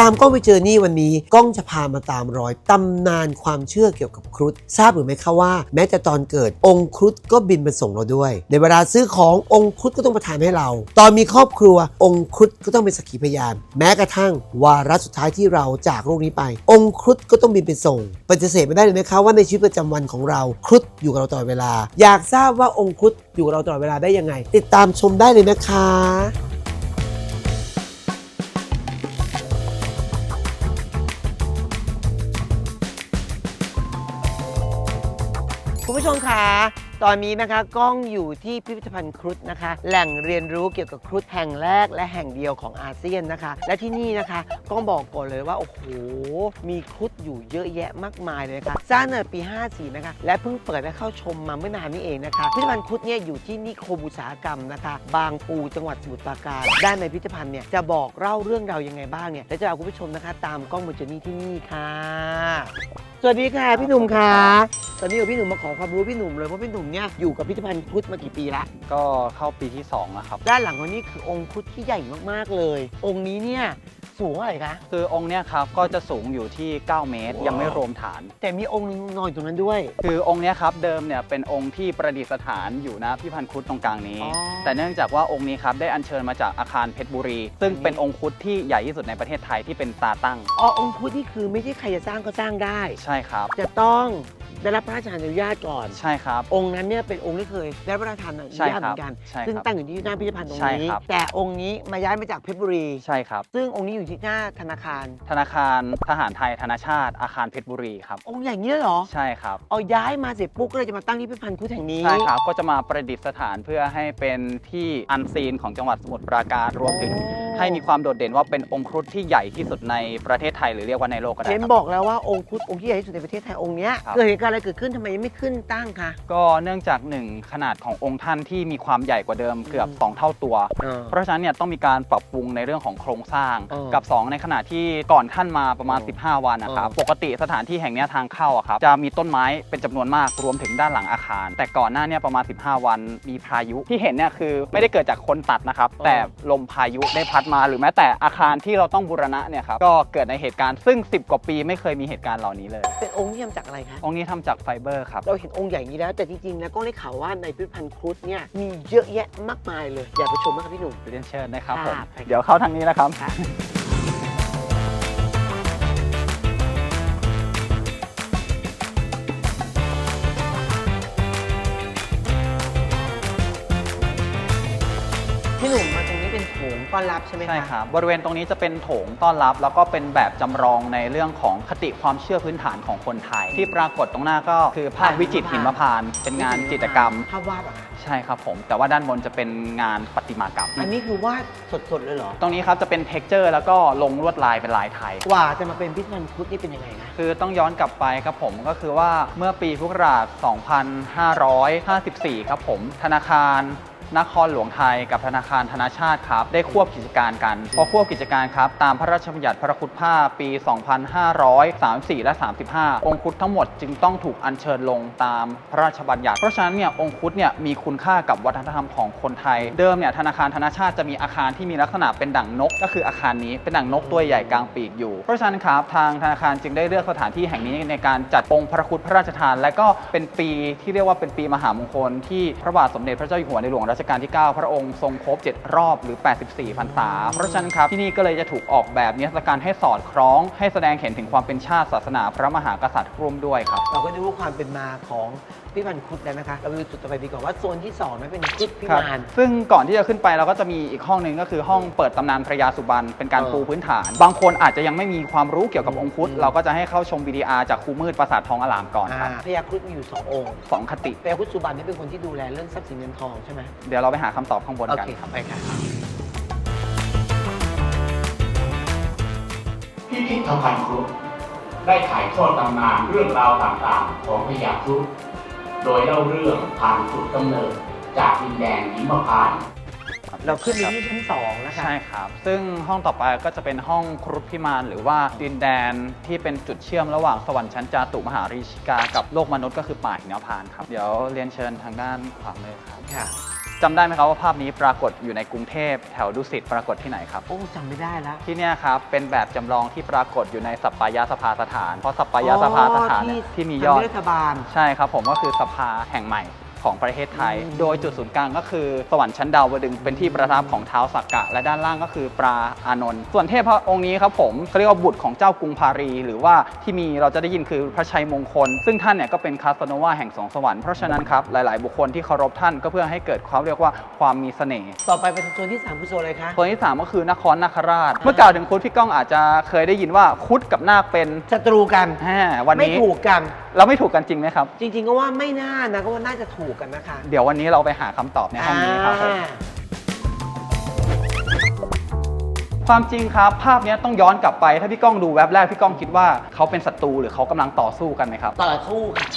ตามกล้องไปเจอนี่วันนี้กล้องจะพามาตามรอยตำนานความเชื่อเกี่ยวกับครุฑทราบหรือไม่คะว่า แม้แต่ตอนเกิดองค์ครุฑก็บินมาส่งเราด้วย ในเวลาซื้อขององค์ครุฑก็ต้องประทานให้เรา ตอนมีครอบครัวองค์ครุฑก็ต้องเป็นสักขีพยาน แม้กระทั่งวาระสุดท้ายที่เราจากโลกนี้ไป องค์ครุฑก็ต้องบินไปส่งปฏิเสธไม่ได้เลยนะคะว่าในชีวิตประจำวันของเราครุฑอยู่กับเราตลอดเวลา อยากทราบว่าองค์ครุฑอยู่กับเราตลอดเวลาได้ยังไง ติดตามชมได้เลยนะคะ ผู้ชมคะตอนนี้นะคะกล้องอยู่ที่พิพิธภัณฑ์ครุฑนะคะ แหล่งเรียนรู้เกี่ยวกับครุฑแห่งแรกและแห่งเดียวของอาเซียนนะคะ และที่นี่นะคะกล้องบอกก่อนเลยว่าโอ้โหมีครุฑอยู่เยอะแยะมากมายเลยนะคะสร้างในปี 54 นะคะ และเพิ่งเปิดให้เข้าชมมาเมื่อนานนี้เองนะคะพิพิธภัณฑ์ครุฑเนี่ยอยู่ที่นิคมอุตสาหกรรมนะคะ บางปูจังหวัดสมุทรปราการด้านในพิพิธภัณฑ์เนี่ยจะบอกเล่าเรื่องราวยังไงบ้างเนี่ยและจะเอาคุณผู้ชมนะคะ ตามกล้องมาเจอนี่ที่นี่ค่ะ สวัสดีค่ะพี่หนุ่มค่ะ ตอนนี้กับพี่หนุ่มมาขอความรู้พี่หนุ่มเลยเพราะพี่หนุ่มเนี่ยอยู่กับพิพิธภัณฑ์ครุฑมากี่ปีละ ก็เข้าปีที่2แล้วครับ ด้านหลังของนี่คือองค์ครุฑที่ใหญ่มากๆเลย องค์นี้เนี่ย สูงเท่าไหร่คะ คือองค์เนี้ยครับก็จะสูงอยู่ที่ 9 เมตร ยังไม่รวมฐาน แต่มีองค์หนึงนอนอยู่ตรงนั้นด้วย คือองค์เนี้ยครับเดิมเนี่ยเป็นองค์ที่ประดิษฐานอยู่นะพิพันธ์ครุฑตรงกลางนี้ อ๋อ แต่เนื่องจากว่าองค์นี้ครับได้อัญเชิญมาจากอาคารเพชรบุรี ซึ่งเป็นองค์ครุฑที่ใหญ่ที่สุดในประเทศไทยที่เป็นตาตั้งอ๋อองค์ครุฑนี่คือไม่ใช่ใครจะสร้างก็สร้างได้ ใช่ครับ จะต้องได้รับพระราชทานอนุญาตก่อน ใช่ครับ องค์นั้นเนี่ยเป็นองค์ที่เคยได้รับพระราชทานอนุใช่ญาตคเหรัมืบอนกัน ใช่ซึ่งครับตั้งอยู่ที่หน้าพิพิธภัณฑ์ตรงใช่นี้ ครับ แต่องค์นี้มาย้ายมาจากเพชรบุรี ใช่ครับ ซึ่งองค์นี้อยู่ที่หน้าธนาคาร ธนาคารทหารไทยธนาชาติอาคารเพชรบุรีครับ องค์อย่างนี้เลยเหรอ ใช่ครับ เอาย้ายมาเสร็จปุ๊บก็เลยจะมาตั้งที่พิพิธภัณฑ์ครุฑแห่งนี้ ใช่ครับ ก็จะมาประดิษฐานเพื่อให้เป็นที่อันซีนของจังหวัดสมุทรปราการรวมถึง ให้มีความโดดเด่นว่าเป็นองค์ครุฑที่ใหญ่ที่สุดในประเทศไทยหรือเรียกว่าในโลกก็ได้เห็นครับ บอกแล้วว่าองค์ครุฑองค์ที่ใหญ่ที่สุดในประเทศไทยองค์เนี้ยครับ เกิดเหตุการณ์อะไรเกิดขึ้นทำไมยังไม่ขึ้นตั้งคะก็เนื่องจากหนึ่งขนาดขององค์ท่านที่มีความใหญ่กว่าเดิมเกือบ 2 เท่าตัว เออ เพราะฉะนั้นเนี่ยต้องมีการปรับปรุงในเรื่องของโครงสร้างเออกับ 2 ในขณะที่ก่อนท่านมาประมาณเออ15 วันนะครับเออปกติสถานที่แห่งเนี้ยทางเข้าอะครับจะมีต้นไม้เป็นจำนวนมากรวมถึงด้านหลังอาคาร แต่ก่อนหน้าเนี่ยประมาณ 15 วันมีพายุที่เห็นเนี่ยคือไม่ได้เกิดจากคนตัดนะครับ แต่ลมพายุได้พัดมาหรือแม้แต่อาคารที่เราต้องบูรณะเนี่ยครับก็เกิดในเหตุการณ์ซึ่ง 10 กว่าปีไม่เคยมีเหตุการณ์เหล่านี้เลย เป็นองค์ที่ทำจากอะไรคะองค์นี้ทำจากไฟเบอร์ครับ เราเห็นองค์ใหญ่อย่างนี้แล้ว แต่จริงๆแล้วก็ได้ข่าวว่าในพิพิธภัณฑ์ครุฑเนี่ยมีเยอะแยะมากมายเลย อยากไปชมไหมครับพี่หนุ่มเรียนเชิญนะครับผม ครับเดี๋ยวเข้าทางนี้นะครับ อนรับใช่ไหมคะ ใช่ครับบริเวณตรงนี้จะเป็นโถงต้อนรับ แล้วก็เป็นแบบจำลองในเรื่องของคติความเชื่อพื้นฐานของคนไทย ที่ปรากฏตรงหน้าก็คือภาพวิจิตรหินมพานต์เป็นงานจิตรกรรม ภาพวาดเหรอคะใช่ครับผม แต่ว่าด้านบนจะเป็นงานประติมากรรม อันนี้คือวาดสดๆเลยเหรอ ตรงนี้ครับจะเป็นเท็กเจอร์แล้วก็ลงลวดลายเป็นลายไทย กว่าจะมาเป็นพิพิธภัณฑ์ครุฑนี่เป็นยังไงนะ คือต้องย้อนกลับไปครับผมก็คือว่าเมื่อปีพุทธศักราช 2554 ครับผม ธนาคาร นครหลวงไทยกับธนาคารธนาชาติครับได้ควบกิจการกันพอควบกิจการครับตามพระราชบัญญัติพระคุดผ้าปี 2534 และ 35 องคุดทั้งหมดจึงต้องถูกอัญเชิญลงตามพระราชบัญญัติ เพราะฉะนั้นเนี่ยองคุดเนี่ยมีคุณค่ากับวัฒนธรรมของคนไทย เดิมเนี่ยธนาคารธนาชาติจะมีอาคารที่มีลักษณะเป็นดั่งนก ก็คืออาคารนี้เป็นดั่งนกตัวใหญ่กลางปีกอยู่ เพราะฉะนั้นครับทางธนาคารจึงได้เลือกสถานที่แห่งนี้ในการจัดองค์พระคุดพระราชทาน และก็เป็นปีที่เรียกว่าเป็นปีมหามงคลที่พระบาทสมเด็จพระเจ้าอยู่หัวในหลวงรัชกาลที่ 9 พระองค์ทรงครบ 7 รอบหรือ 84พรรษา เพราะฉะนั้นครับที่นี่ก็เลยจะถูกออกแบบนิทรรศการให้สอดคล้อง ให้แสดงเห็นถึงความเป็นชาติศาสนาพระมหากษัตริย์ร่วมด้วยครับ เราก็ได้รู้ความเป็นมาของ พิพิธภัณฑ์ครุฑแล้วนะคะ เราไปดูจุดต่อไปดีกว่าว่าโซนที่2นั้นเป็นครุฑพิครับมาน ซึ่งก่อนที่จะขึ้นไปเราก็จะมีอีกห้องหนึ่งก็คือห้องเปิดตำนานพระยาสุบรรณเป็นการเออปูพื้นฐาน บางคนอาจจะยังไม่มีความรู้เกี่ยวกับองคุดอืม เราก็จะให้เข้าชม VDR จากครูมืดปราสาททองอลามก่อนครับอ่าพญาครุฑมีอยู่สององค์สองคติ พญาครุฑสุบรรณนี่เป็นคนที่ดูแลเรื่องทรัพย์สินเงินทองใช่ไหมเดี๋ยวเราไปหาคำตอบข้างบนโอกัน เคครับไปค่ะ พิพิธภัณฑ์ครุฑได้ถ่ายทอดตำนานเรื่องราวต่างๆ ของพญาครุฑ โดยเล่าเรื่องผ่านจุดกำเนิดจากดินแดนหิมพานต์ เราขึ้นไปที่ชั้น2นะคะ ใช่ครับ ซึ่งห้องต่อไปก็จะเป็นห้องครุฑพิมานหรือว่าดินแดนที่เป็นจุดเชื่อมระหว่างสวรรค์ชั้นจาตุมหาราชิกากับโลกมนุษย์ก็คือป่าหิมพานต์ครับ เดี๋ยวเรียนเชิญทางด้านขวามือครับ ค่ะ จำได้ไหมครับว่าภาพนี้ปรากฏอยู่ในกรุงเทพแถวดุสิตปรากฏที่ไหนครับ โอ้จำไม่ได้แล้วที่เนี่ยครับเป็นแบบจำลองที่ปรากฏอยู่ในสัปปายาสภาสถาน เพราะสัปปายาสภาสถานเนี่ยที่มียอด ทำให้รัฐบาล ใช่ครับผมก็คือสภาแห่งใหม่ ของประเทศไทยอืมโดยจุดศูนย์กลางก็คือ สวรรค์ชั้นดาวดึงส์เป็นที่ประทับของเท้าวสักกะ และด้านล่างก็คือปราอานนท์ส่วนเทพพระองค์นี้ครับผมเขาเรียกว่าบุตรของเจ้ากรุงพารี หรือว่าที่มีเราจะได้ยินคือพระชัยมงคล ซึ่งท่านเนี่ยก็เป็นคาสโนวาแห่งสองสวรรค์เพราะฉะนั้นครับหลาย ๆ บุคคลที่เคารพท่านก็เพื่อให้เกิดความเรียกว่าความมีเสน่ห์ต่อไปเป็นโซนที่3คือโซนอะไรคะส่วนที่สามก็คือนครนาคราช เมื่อกล่าวถึงครุฑพี่ก้องอาจจะเคยได้ยินว่าครุฑกับนาคเป็นศัตรูกันแหมวันไม่นี้ ถูกกัน เราไม่ถูกกันจริงไหมครับ จริง ๆ ก็ว่าไม่น่านะก็ว่าน่าจะถูกกันนะคะเดี๋ยววันนี้เราไปหาคำตอบในห้องนี้ครับผม อ่า ความจริงครับ ภาพเนี้ยต้องย้อนกลับไป ถ้าพี่ก้องดูแว็บแรกพี่ก้องคิดว่าเขาเป็นศัตรูหรือเขากำลังต่อสู้กันไหมครับ ต่อสู้ค่ะ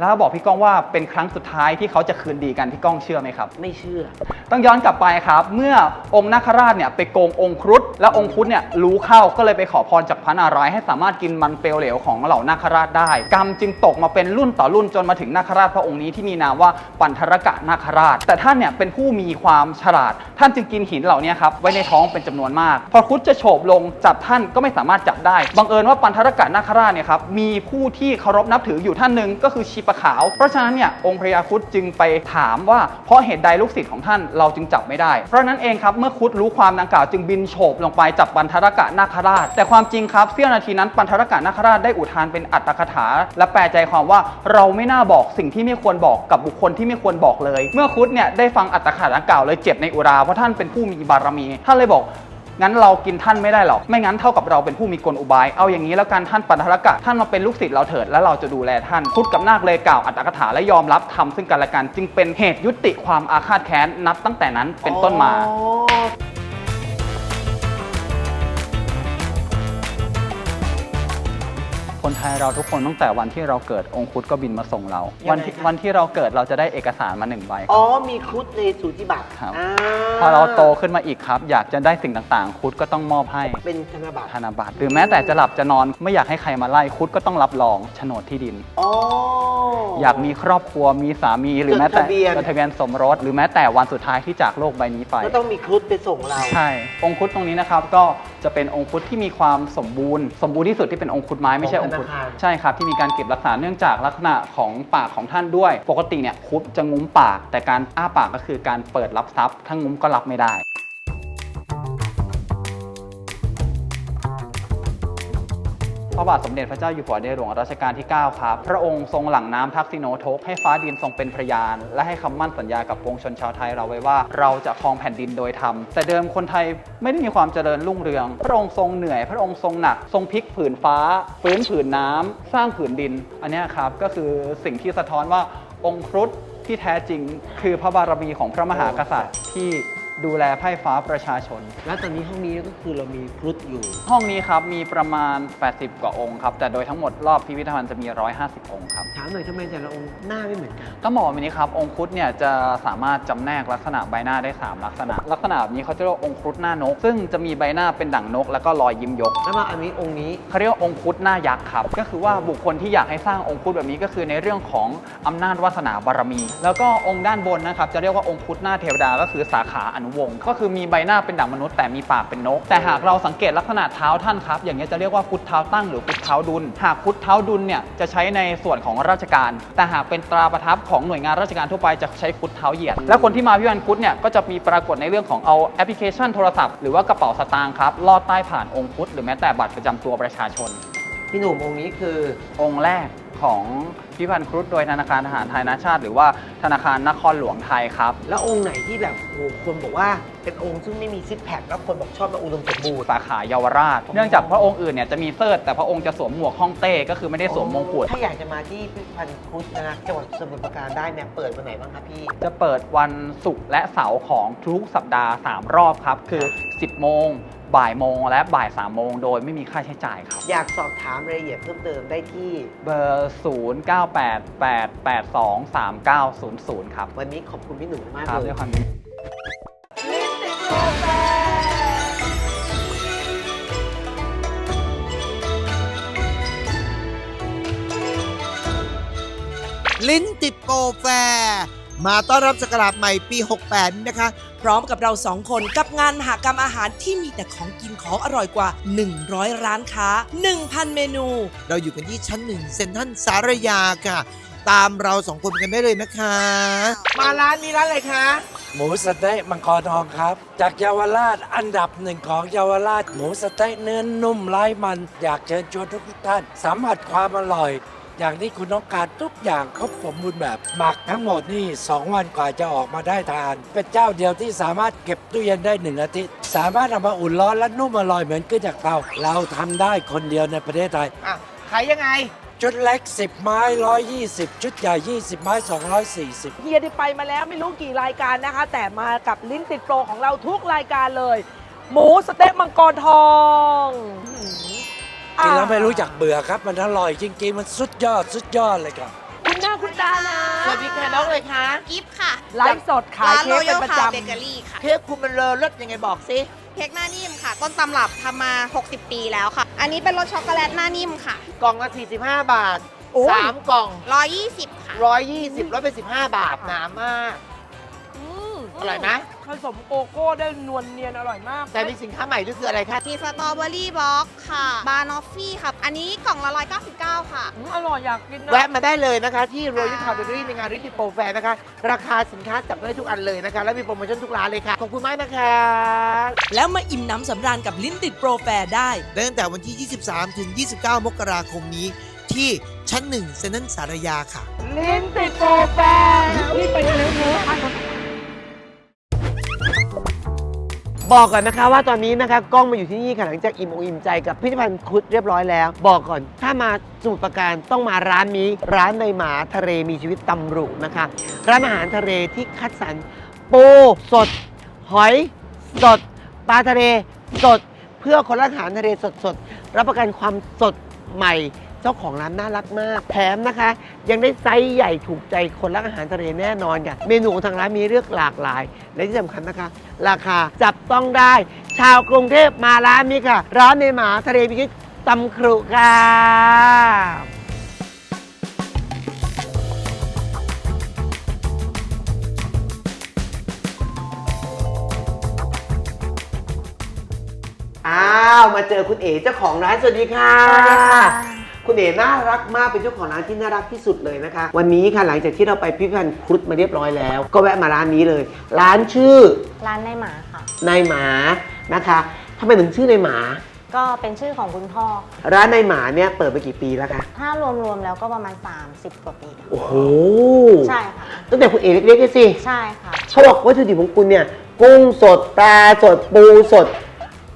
แล้วบอกพี่ก้องว่าเป็นครั้งสุดท้ายที่เขาจะคืนดีกันพี่ก้องเชื่อไหมครับ ไม่เชื่อ ต้องย้อนกลับไปครับ เมื่อองค์นาคราชเนี่ยไปโกงองค์ครุฑและองค์ครุฑเนี่ยรู้เข้าก็เลยไปขอพรจากพระนารายณ์ให้สามารถกินมันเปลวเหลวของเหล่านาคราชได้ กรรมจึงตกมาเป็นรุ่นต่อรุ่นจนมาถึงนาคราชพระองค์นี้ที่มีนามว่าปันธรกะนาคราช แต่ท่านเนี่ยเป็นผู้มีความฉลาด ท่านจึงกินหินเหล่านี้ครับไว้ในท้องเป็นจำนวนมาก พอครุฑจะโฉบลงจับท่านก็ไม่สามารถจับได้บังเอิญว่าปันธรกะนาคราชเนี่ยครับมีผู้ที่เคารพนับถืออยู่ท่านหนึ่งก็คือชีปะขาว เพราะฉะนั้นเนี่ยองค์พระยาครุฑจึงไปถามว่าเพราะเหตุใดลูกศิษย์ของท่านเราจึงจับไม่ได้ เพราะนั้นเองครับเมื่อครุฑรู้ความดังกล่าวจึงบินโฉบลงไปจับปันธรกะนาคราช แต่ความจริงครับเสี้ยวนาทีนั้นปันธรกะนาคราชได้อุทานเป็นอัตถคถา และแปลใจความว่าเราไม่น่าบอกสิ่งที่ไม่ควรบอกกับบุคคลที่ไม่ควรบอกเลย เมื่อครุฑเนี่ยได้ฟังอัตถคถาดังกล่าวเลยเจ็บในอุราเพราะท่านเป็นผู้มีบารมีท่านเลยบอก งั้นเรากินท่านไม่ได้หรอก ไม่งั้นเท่ากับเราเป็นผู้มีกลอุบาย เอาอย่างนี้แล้วกันท่านปันธรกะ ท่านมาเป็นลูกศิษย์เราเถิดแล้วเราจะดูแลท่านพุทธกับนาคเลยกล่าวอัตถกถาและยอมรับทำซึ่งกันและกัน จึงเป็นเหตุยุติความอาฆาตแค้นนับตั้งแต่นั้นเป็นต้นมา คนไทยเราทุกคนตั้งแต่วันที่เราเกิดองค์คุดก็บินมาส่งเรา ยังไงวันที่คะ วันที่เราเกิดเราจะได้เอกสารมาหนึ่งใบอ๋อมีครุฑในสูติบัตรครับาพอเราโตขึ้นมาอีกครับ อยากจะได้สิ่งต่างๆ คุดก็ต้องมอบให้เป็นธนบัตรธนบัตรหรือแม้แต่จะหลับจะนอนไม่อยากให้ใครมาไล่คุดก็ต้องรับรองโฉนดที่ดิน อ๋อ อยากมีครอบครัวมีสามีหรือแม้แต่จดทะเบียนจดทะเบียนสมรส หรือแม้แต่วันสุดท้ายที่จากโลกใบนี้ไป ก็ต้องมีครุฑไปส่งเรา ใช่ องค์คุดตรงนี้นะครับก็จะเป็นองค์คุดที่มีความสมบูรณ์ สมบูรณ์ที่สุดที่เป็นองค์คุดไม้ไม่ใช่องค์คุดของธนาคารใช่ครับที่มีการเก็บรักษาเนื่องจากลักษณะของปากของท่านด้วย ปกติเนี่ยคุดจะงุ้มปาก แต่การอ้าปากก็คือการเปิดรับทรัพย์ถ้างุ้มก็รับไม่ได้ พระบาทสมเด็จพระเจ้าอยู่หัวในหลวงรัชกาลที่ 9 ครับ พระองค์ทรงหลั่งน้ำทักษิโนทกให้ฟ้าดินทรงเป็นพยาน และให้คำมั่นสัญญากับปวงชนชาวไทยเราไว้ว่า เราจะครองแผ่นดินโดยธรรม แต่เดิมคนไทยไม่ได้มีความเจริญรุ่งเรือง พระองค์ทรงเหนื่อย พระองค์ทรงหนัก ทรงพลิกผืนฟ้า ฟื้นผืนน้ำสร้างผืนดิน อันนี้ครับก็คือสิ่งที่สะท้อนว่าองค์ครุฑที่แท้จริง คือพระบารมีของพระมหากษัตริย์ที่ ดูแลไพร่ฟ้าประชาชน แล้วตอนนี้ห้องนี้ก็คือเรามีครุฑอยู่ ห้องนี้ครับมีประมาณ 80 กว่าองค์ครับ แต่โดยทั้งหมดรอบพิพิธภัณฑ์จะมี 150 องค์ครับ ถามหน่อยทำไมแต่ละองค์หน้าไม่เหมือนกัน ต้องบอกแบบนี้ครับ องค์ครุฑเนี่ยจะสามารถจำแนกลักษณะใบหน้าได้ 3 ลักษณะ ลักษณะแบบนี้เขาจะเรียกว่าองค์ครุฑหน้านก ซึ่งจะมีใบหน้าเป็นดั่งนก แล้วก็รอยยิ้มยก แล้วมาอันนี้องค์นี้ เขาเรียกว่าองค์ครุฑหน้ายักษ์ครับ ก็คือว่าบุคคลที่อยากให้สร้างองค์ครุฑแบบนี้ก็คือในเรื่องของอำนาจวาสนาบารมี แล้วก็องค์ด้านบนนะครับจะเรียกว่าองค์ครุฑหน้าเทวดาก็คือสาขาอนุวงศ์ก็คือมีใบหน้าเป็นดั่งมนุษย์แต่มีปากเป็นนก แต่หากเราสังเกตลักษณะเท้าท่านครับ อย่างนี้ยจะเรียกว่าฟุตเท้าตั้งหรือฟุตเท้าดุล หากฟุตเท้าดุลเนี่ยจะใช้ในส่วนของราชการ แต่หากเป็นตราประทับของหน่วยงานราชการทั่วไปจะใช้ฟุตเท้าเหยียด และคนที่มาพิพิธภัณฑ์ครุฑเนี่ยก็จะมีปรากฏในเรื่องของเอาแอปพลิเคชันโทรศัพท์หรือว่ากระเป๋าสตางค์ครับลอดใต้ผ่านองค์ครุฑหรือแม้แต่บัตรประจำตัวประชาชน พี่หนุ่มองค์นี้คือ องค์แรกของพิพิธภัณฑ์ครุฑโดยธนาคารทหารไทยนาชาติ หรือว่าธนาคารนครหลวงไทยครับ แล้วองค์ไหนที่แบบโอ้โหคนบอกว่าเป็นองค์ซึ่งไม่มีซิกแพคแล้วคนบอกชอบมาอุดมสมบูรณ์ สาขาเยาวราช เนื่องจากพระองค์อื่นเนี่ยจะมีเสิร์ชแต่พระองค์จะสวมหมวกฮ่องเต้ก็คือไม่ได้สวมมงกุฎ ถ้าอยากจะมาที่พิพิธภัณฑ์ครุฑนะฮะจังหวัดสมุทรปราการได้เนี่ยเปิดวันไหนบ้างครับพี่ จะเปิดวันศุกร์และเสาร์ของทุกสัปดาห์ 3 รอบครับ คือ 10 โมง บ่ายโมงและบ่าย3ามโมงโดยไม่มีค่าใช้จ่ายครับ อยากสอบถามรายละเอียดเพิ่มเติมได้ที่ เบอร์ 0 9 8 8 8 2 3 9 0 0 ครับวันนี้ขอบคุณพี่หนุ่มมากเลยครับด้วยความยินดี ลิ้นติดโปรแฟร์ มาต้อนรับศักราชใหม่ปี 68 นี้นะคะ พร้อมกับเราสองคนกับงานมหากรรมอาหารที่มีแต่ของกินของอร่อยกว่า 100 ร้านค้า 1,000 เมนู เราอยู่กันที่ชั้นหนึ่งเซ็นทรัลสารยาค่ะ ตามเราสองคนกันได้เลยนะคะ มาร้านนี้ร้านอะไรคะ หมูสะเต๊ะมังกรทองครับ จากเยาวราชอันดับหนึ่งของเยาวราชหมูสะเต๊ะเนื้อนุ่มไร้มัน อยากเชิญชวนทุกท่านสัมผัสความอร่อย อย่างที่คุณต้องการทุกอย่างครบสมบูรณ์แบบ หมักทั้งหมดนี่ 2 วันกว่าจะออกมาได้ทาน เป็นเจ้าเดียวที่สามารถเก็บตู้เย็นได้หนึ่งอาทิตย์ สามารถนำมาอุ่นร้อนและนุ่มอร่อยเหมือนขึ้นจากเตาเราทำได้คนเดียวในประเทศไทย อะขายยังไง ชุดเล็ก 10 ไม้ 120 ชุดใหญ่ 20 ไม้ 240 เฮียได้ไปมาแล้วไม่รู้กี่รายการนะคะ แต่มากับลิ้นติดโปรของเราทุกรายการเลย หมูสะเต๊ะมังกรทองอื้อหือ กินแล้วไม่รู้จักเบื่อครับ มันอร่อยจริงๆ มันสุดยอดสุดยอดเลยครับ คุณหน้าคุณตานะสวัสดีค่ะน้องเลยคะกิฟต์ค่ะไลฟ์สดขายร้านเค้โรกยัเป็นลประคาจเบเกอรี่ค่ะ เค้กคุณมันเลอเลิศยังไงบอกสิเค้กหน้านิ่มค่ะ ต้นตำรับทำมา 60 ปีแล้วค่ะ อันนี้เป็นรสช็อกโกแลตหน้านิ่มค่ะ กล่องละ 45 บาทโอ้ย 3กล่อง 120 ค่ะ 120ลดไป 15 บาทหนามากำ อืมอร่อยไหมผสมโกโก้ได้นวลเนียนอร่อยมากแต่มีสินค้าใหม่ด้วยคืออะไรคะมีสตรอเบอรี่บล็อกค่ะ บานอฟฟี่ค่ะ อันนี้กล่องละ199 ค่ะ อืมอร่อยอยากกินนะ แวะมาได้เลยนะคะ ที่โรยัลค่ะคาเบเกอรี่ในงานริทิโปรแฟร์นะคะ ราคาสินค้าจับได้ทุกอันเลยนะคะ และมีโปรโมชั่นทุกร้านเลยค่ะ ขอบคุณมากนะคะ แล้วมาอิ่มน้ำสำราญกับลิ้นติดโปรแฟร์ได้ ตั้งแต่วันที่ 23 ถึง 29 มกราคมนี้ ที่ชั้นหนึ่งเซ็นทรัลสารยาค่ะ ลิ้นติดโปรแฟร์นี่ไปเร็วเบอกก่อนนะคะว่าตอนนี้นะคะกล้องมาอยู่ที่นี่ค่ะหลังจากอิ่มอกอิ่มใจกับพิพิธภัณฑ์ครุดเรียบร้อยแล้ว บอกก่อนถ้ามาสมุทรปราการต้องมาร้านนี้ ร้านในหมาทะเลมีชีวิตตำรุนะคะ ร้านอาหารทะเลที่คัดสรรปูสด หอยสดปลาทะเลสด เพื่อคนรักอาหารทะเลสดสดๆรับประกันความสดใหม่ เจ้าของร้านน่ารักมาก แถมนะคะ ยังได้ไซส์ใหญ่ถูกใจคนรักอาหารทะเลแน่นอนค่ะเมนูของทางร้านมีเลือกหลากหลาย และที่สำคัญนะคะ ราคาจับต้องได้ ชาวกรุงเทพมาร้านนี้ค่ะ ร้านในหมาทะเลพิชิตตำครุค่ะอ้าว มาเจอคุณเอ๋เจ้าของร้านสวัสดีค่ะคุ ณเอ๋น่ารักมากเป็นเจ้าของร้านที่น่ารักที่สุดเลยนะคะ วันนี้ค่ะหลังจากที่เราไปพิพิธภัณฑ์ครุฑมาเรียบร้อยแล้ว ก็แวะมาร้านนี้เลย ร้านชื่อร้านในหมาค่ะ นายหมานะคะทำไมถึงชื่อนายหมา ก็เป็นชื่อของคุณพ่อ ร้านนายหมาเนี่ยเปิดมากี่ปีแล้วคะถ้ารวมๆแล้วก็ประมาณ 30 กว่าปีค่ะโอ้โหใช่ค่ะ ตั้งแต่คุณเอ๋เล็กๆเลยสิใช่ค่ะ เขาบอกวัตถุดิบของคุณเนี่ย กุ้งสดปลาสดปูสด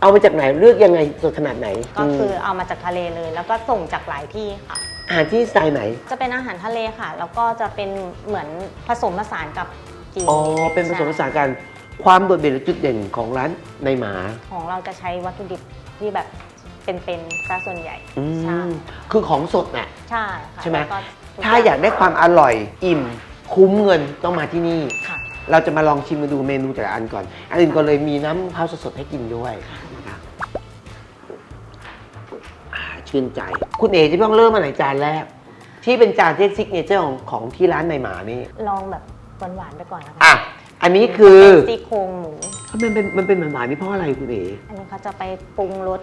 เอามาจากไหนเลือกยังไงสดขนาดไหนก็คือมเอามาจากทะเลเลย แล้วก็ส่งจากหลายที่ค่ะ อาหารที่สไตล์ไหน จะเป็นอาหารทะเลค่ะ แล้วก็จะเป็นเหมือนผสมผสานกับจีนอ๋อ เป็นผสมผสานกัน ความโดดเด่นและจุดเด่นของร้านในหมา ของเราจะใช้วัตถุดิบที่แบบเป็นๆซะส่วนใหญ่อืใช่มคือของสดน่ะใช่ค่ะใช่ไหมแล้วก็ทุถ้าอยากได้ความอร่อยอิ่มคุ้มเงินต้องมาที่นี่ค่ะเราจะมาลองชิมมาดูเมนูแต่ละอันก่อน อันอื่นก็เลยมีน้ำมะพร้าวสดๆให้กินด้วย ชื่นใจ คุณเอ๋จะต้องเริ่มมาไหนจานแรก ที่เป็นจานที่ซิกเนเจอร์ของของที่ร้านในหมานี่ลองแบบหวานๆไปก่อนนะคะอะอันนี้คือเป็นซี่โครงหมู มันเป็นมันเป็นหวานๆนี่เพราะอะไรคุณเอ๋อันนี้เขาจะไปปรุงรส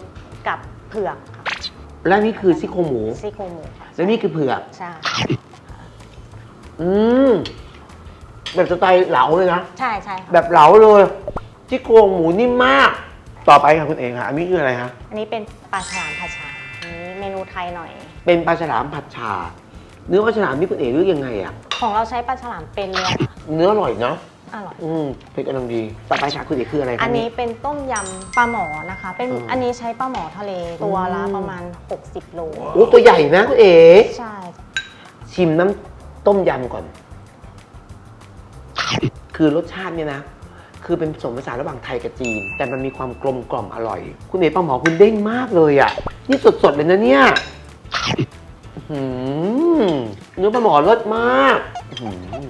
กับเผือกค่ะแล้วนี่คือซี่โครงหมูซี่โครงหมูค่ะแล้วนี่คือเผือกใช่อืมแบบสไตล์เหลาเลยนะใช่ใช่ค่ะแบบเหลาเลยที่โครงหมูนิ่มมาก ต่อไปค่ะคุณเองค่ะอันนี้คืออะไรคะอันนี้เป็นปลาฉลามผัดชาอั นนี้เมนูไทยหน่อย เป็นปลาฉลามผัดชา เนื้อปลาฉลามนี่คุณเอ๋เลือกยังไงอะของเราใช้ปลาฉลามเป็นเลยค่ะเนื้ออร่อยเนาะอร่อย อืมเป็นกำลังดีต่อไปค่ะคุณเอ๋คืออะไรคะอันนี้เป็นต้มยำปลาหมอนะคะ เป็นอืมอันนี้ใช้ปลาหมอทะเลตัวละอืมประมาณ 60 โล โอ้ตัวใหญ่นะคุณเอ๋ใช่ ชิมน้ำต้มยำก่อน คือรสชาติเนี่ยนะ คือเป็นผสมผสานระหว่างไทยกับจีน แต่มันมีความกลมกล่อมอร่อย คุณเอ๋ปลาหมอคุณเด้งมากเลยอะ่ะ นี่สดๆเลยนะเนี่ยหืมเนื้อปลาหมอรสมากหือ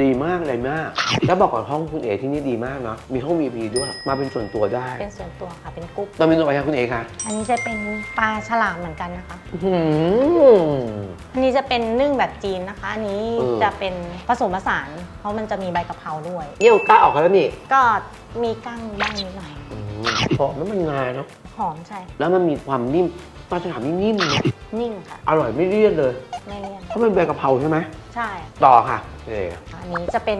ดีมากเลยมาก แล้วบอกก่อนห้องคุณเอที่นี่ดีมากเนาะมีห้อง VIP ด้วยมาเป็นส่วนตัวได้เป็นส่วนตัวค่ะเป็นกรุ๊ปตอนเป็นตัวอะไรคะคุณเอคะอันนี้จะเป็นปลาฉลามเหมือนกันนะคะอื้อหืออันนี้จะเป็นนึ่งแบบจีนนะคะ อันนี้เออ จะเป็นผสมผสาน เพราะมันจะมีใบกะเพราด้วย เนี่ยเอาก้าออกแล้วนี่ก็มีกั้งบ้างนิดหน่อย อืมหอมแล้วมันงาเนาะหอมใช่ แล้วมันมีความนิ่มปลาฉลามนี่นิ่มเนอะนิ่งค่ะ อร่อยไม่เลี่ยนเลย ไม่เลี่ยนเพราะมันใบกะเพราใช่ไหมใช่ ต่อค่ะ เออันนี้จะเป็น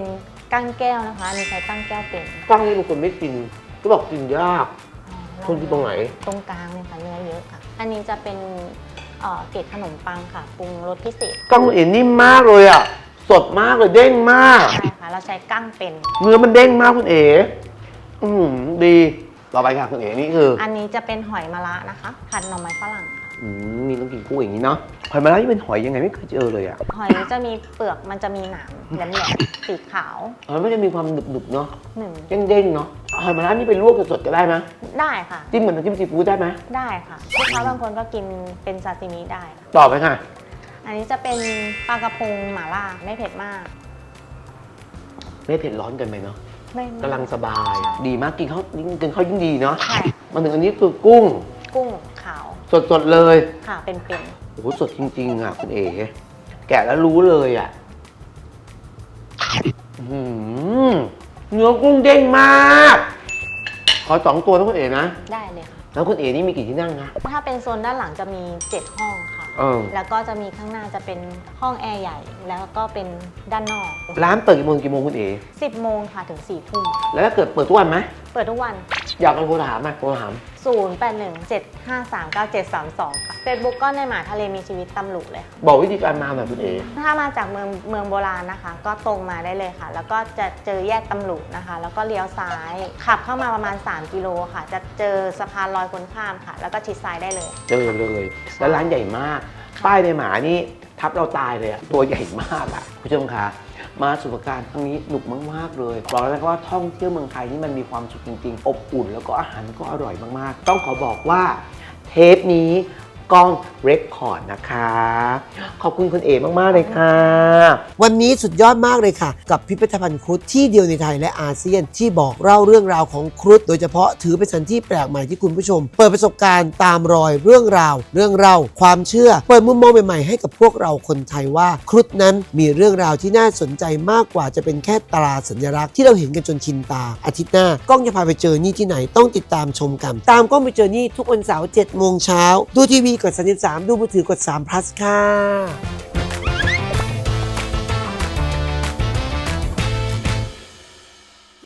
กั้งแก้วนะคะอันนี้ใช้กั้งแก้วเป็นกั้งนี่บางคนไม่กิน ก็บอกกินยากอ๋อคนที่ตรงไหน ตรงกลางเนี่ยค่ะเนื้อเยอะค่ะ อันนี้จะเป็นเอ่อเกล็ดขนมปังค่ะปรุงรสพิเศษกั้งคุณเอ๋นิ่มมากเลยอะ สดมากเลยเด้งมาก ใช่ค่ะเราใช้กั้งเป็น เนื้อมันเด้งมากคุณเอ๋อืมดีต่อไปค่ะคุณเอ๋นี่คือ อันนี้จะเป็นหอยมะระนะคะผัดหน่อไม้ฝรั่งค่ะ อืมมีต้องกินคู่อย่างนี้เนาะหอยมะระนี่เป็นหอยยังไงไม่เคยเจอเลยอะหอยจะมีเปลือกมันจะมีหนามแหลมๆสีขาวหอยมันจะมีความหนึบๆเนาะหนึ่งเด้งๆเนาะหอยมะระนี่ไปลวกสดๆก็ได้ไหมได้ค่ะ จิ้มเหมือนน้ำจิ้มซีฟู้ดได้ไหมได้ค่ะลูกค้าบางคนก็กินเป็นซาซิมิได้ค่ะต่อไปค่ะ อันนี้จะเป็นปลากระพงหม่าล่าไม่เผ็ดมาก ไม่เผ็ดร้อนเกินไปเนาะไม่กำลังสบายใช่ดีมากกินข้าวยิ่งกินข้าวยิ่งดีเนาะใช่ มาถึงอันนี้คือกุ้ง กุ้ง ขาวสดๆเลยค่ะเป็นเป็นโอ้โหสดจริงๆอะคุณเอ๋แกะแล้วรู้เลยอะอื้อหือเนื้อกุ้งเด้งมาก ขอสองตัวนะคุณเอ๋นะได้เลยค่ะ แล้วคุณเอ๋นี่มีกี่ที่นั่งคะถ้าเป็นโซนด้านหลังจะมี 7 ห้องค่ะ เออ แล้วก็จะมีข้างหน้าจะเป็นห้องแอร์ใหญ่ แล้วก็เป็นด้านนอก ร้านเปิดกี่โมงกี่โมงคุณเอ๋ 10 โมงค่ะถึง4ทุ่มแล้วถ้าเกิดเปิดทุกวันไหมเปิดทุกวัน อยากกันโทรถามไหมโทรถาม 0817539732 ค่ะ Facebook ก็ในหมาทะเลมีชีวิตตำลุเลยค่ะ บอกวิธีการมาหน่อยคุณเอ๋ถ้ามาจากเมืองเมืองโบราณนะคะ ก็ตรงมาได้เลยค่ะ แล้วก็จะเจอแยกตำลุนะคะ แล้วก็เลี้ยวซ้าย ขับเข้ามาประมาณ 3 กิโลค่ะ จะเจอสะพานลอยคนข้ามค่ะ แล้วก็ชิดซ้ายได้เลย เจอเลย แล้วร้านใหญ่มาก ป้ายในหมานี่ทับเราตายเลยอะตัวใหญ่มากอะคุณผู้ชมคะ มาสุประการครั้งนี้หนุกมาก ๆ เลยบอกเลยว่าท่องเที่ยวเมืองไทยนี่มันมีความสุขจริง ๆ อบอุ่น แล้วก็อาหารก็อร่อยมาก ๆ ต้องขอบอกว่าเทปนี้ กล้องเรคคอร์ดนะคะ ขอบคุณคุณเอมาก ๆ เลยค่ะ วันนี้สุดยอดมากเลยค่ะ กับพิพิธภัณฑ์ครุฑที่เดียวในไทยและอาเซียนที่บอกเล่าเรื่องราวของครุฑโดยเฉพาะถือเป็นสถานที่แปลกใหม่ที่คุณผู้ชม เปิดประสบการณ์ตามรอยเรื่องราว เรื่องเล่าความเชื่อ เปิดมุมมองใหม่ๆให้กับพวกเราคนไทยว่าครุฑนั้นมีเรื่องราวที่น่าสนใจมากกว่าจะเป็นแค่ตราสัญลักษณ์ที่เราเห็นกันจนชินตา อาทิตย์หน้ากล้องจะพาไปเจอนี่ที่ไหนต้องติดตามชมกัน ตามกล้องไปเจอนี่ทุกวันเสาร์7โมงเช้าดูทีวีกด 33 ดูมือถือกด3 plus ค่ะ